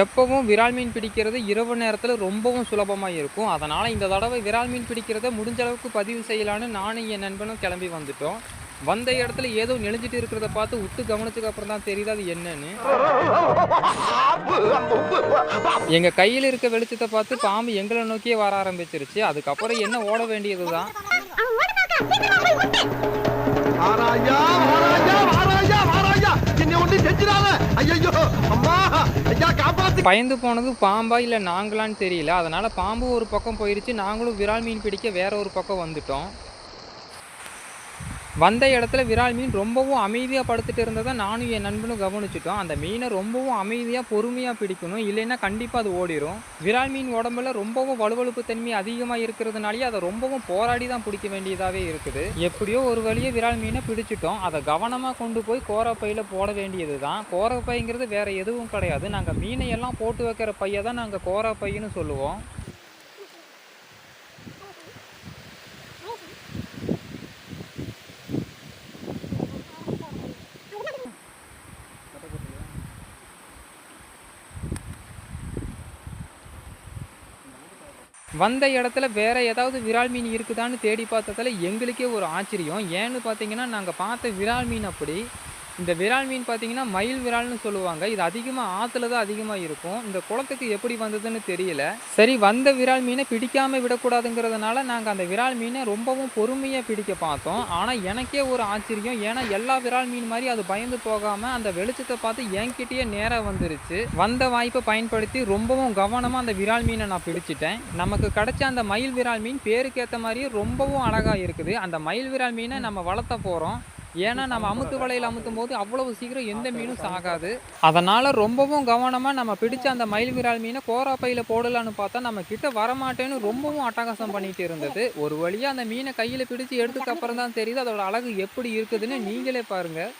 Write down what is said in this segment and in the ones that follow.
எப்பவும் விரால் மீன் பிடிக்கிறது இரவு நேரத்தில் ரொம்பவும் சுலபமாக இருக்கும். அதனால் இந்த தடவை விரால் மீன் பிடிக்கிறத முடிஞ்ச அளவுக்கு பதிவு செய்யலான்னு நானும் என் நண்பனும் கிளம்பி வந்துட்டோம். வந்த இடத்துல ஏதோ நெளிஞ்சிட்டு இருக்கிறத பார்த்து விட்டு கவனிச்சதுக்கு அப்புறம் தான் தெரியுது அது என்னன்னு. எங்கள் கையில் இருக்க வெளிச்சத்தை பார்த்து பாம்பு எங்களை நோக்கியே வர ஆரம்பிச்சிருச்சு. அதுக்கப்புறம் என்ன ஓட வேண்டியது தான் ஐயோ அம்மா. பயந்து போனது பாம்பா இல்லை நாங்களான்னு தெரியல. அதனால் பாம்பு ஒரு பக்கம் போயிருச்சு. நாங்களும் விரால் மீன் பிடிக்க வேற ஒரு பக்கம் வந்துட்டோம். வந்த இடத்துல விரால் மீன் ரொம்பவும் அமைதியாக படுத்துட்டு இருந்ததை நானும் என் நண்பனும் கவனிச்சிட்டோம். அந்த மீனை ரொம்பவும் அமைதியாக பொறுமையாக பிடிக்கணும். இல்லைன்னா கண்டிப்பாக அது ஓடிடும் விரால் மீன் உடம்புல ரொம்பவும் வலுவழுப்பு தன்மை அதிகமாக இருக்கிறதுனாலே அதை ரொம்பவும் போராடி தான் பிடிக்க வேண்டியதாகவே இருக்குது. எப்படியோ ஒரு வழியே விரால் மீனை பிடிச்சிட்டோம். அதை கவனமாக கொண்டு போய் கோரப்பையில் போட வேண்டியது தான் கோரப்பைங்கிறது வேறு எதுவும் கிடையாது. நாங்கள் மீனை எல்லாம் போட்டு வைக்கிற பையை தான் நாங்கள் கோரப்பைன்னு சொல்லுவோம். வந்த இடத்துல வேறு ஏதாவது விரால் மீன் இருக்குதான்னு தேடி பார்த்ததில் எங்களுக்கே ஒரு ஆச்சரியம். ஏன்னு பார்த்தீங்கன்னா நாங்கள் பார்த்த விரால் மீன் அப்படி இந்த விரால் மீன் பார்த்தீங்கன்னா மயில் விரால்னு சொல்லுவாங்க. இது அதிகமாக ஆற்றுல தான் அதிகமாக இருக்கும். இந்த குளத்துக்கு எப்படி வந்ததுன்னு தெரியல. சரி வந்த விரால் மீனை பிடிக்காமல் விடக்கூடாதுங்கிறதுனால நாங்கள் அந்த விரால் மீனை ரொம்பவும் பொறுமையாக பிடிக்க பார்த்தோம். ஆனால் எனக்கே ஒரு ஆச்சரியம். ஏன்னா எல்லா விரால் மீன் மாதிரி அது பயந்து போகாமல் அந்த வெளிச்சத்தை பார்த்து என்கிட்டயே நேராக வந்துருச்சு. வந்த வாய்ப்பை பயன்படுத்தி ரொம்பவும் கவனமாக அந்த விரால் மீனை நான் பிடிச்சிட்டேன். நமக்கு கிடைச்ச அந்த மயில் விரால் மீன் பேருக்கேற்ற மாதிரியே ரொம்பவும் அழகாக இருக்குது. அந்த மயில் விரால் மீனை நம்ம வளர்த்த போகிறோம் ஏன்னா நம்ம அமுத்து வலையில் அமுத்தும் போது அவ்வளவு சீக்கிரம் எந்த மீனும் சாகாது. அதனால் ரொம்பவும் கவனமாக நம்ம பிடிச்ச அந்த மயில் விரால் மீனை கோராப்பையில் போடலான்னு பார்த்தா நம்ம கிட்ட வரமாட்டேன்னு ரொம்பவும் அட்டகாசம் பண்ணிட்டு இருந்தது. ஒரு வழியாக அந்த மீனை கையில் பிடிச்சி எடுத்துக்கப்புறம் தான் தெரியுது அதோட அழகு எப்படி இருக்குதுன்னு நீங்களே பாருங்கள்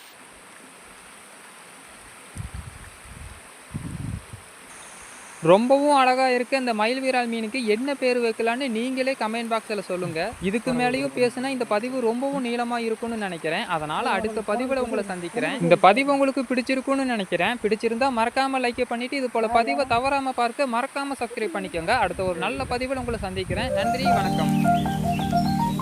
ரொம்பவும் அழகாக இருக்க. இந்த மயில் வீரால் மீனுக்கு என்ன பேர் வைக்கலான்னு நீங்களே கமெண்ட் பாக்ஸில் சொல்லுங்கள் இதுக்கு மேலேயும் பேசுனா இந்த பதிவு ரொம்பவும் நீளமாக இருக்கும்னு நினைக்கிறேன். அதனால் அடுத்த பதிவில் உங்களை சந்திக்கிறேன். இந்த பதிவு உங்களுக்கு பிடிச்சிருக்கும்னு நினைக்கிறேன். பிடிச்சிருந்தா மறக்காமல் லைக் பண்ணிவிட்டு இது போல் பதிவை தவறாமல் பார்க்க மறக்காமல் சப்ஸ்கிரைப் பண்ணிக்கோங்க. அடுத்த ஒரு நல்ல பதிவில் உங்களை சந்திக்கிறேன். நன்றி வணக்கம்.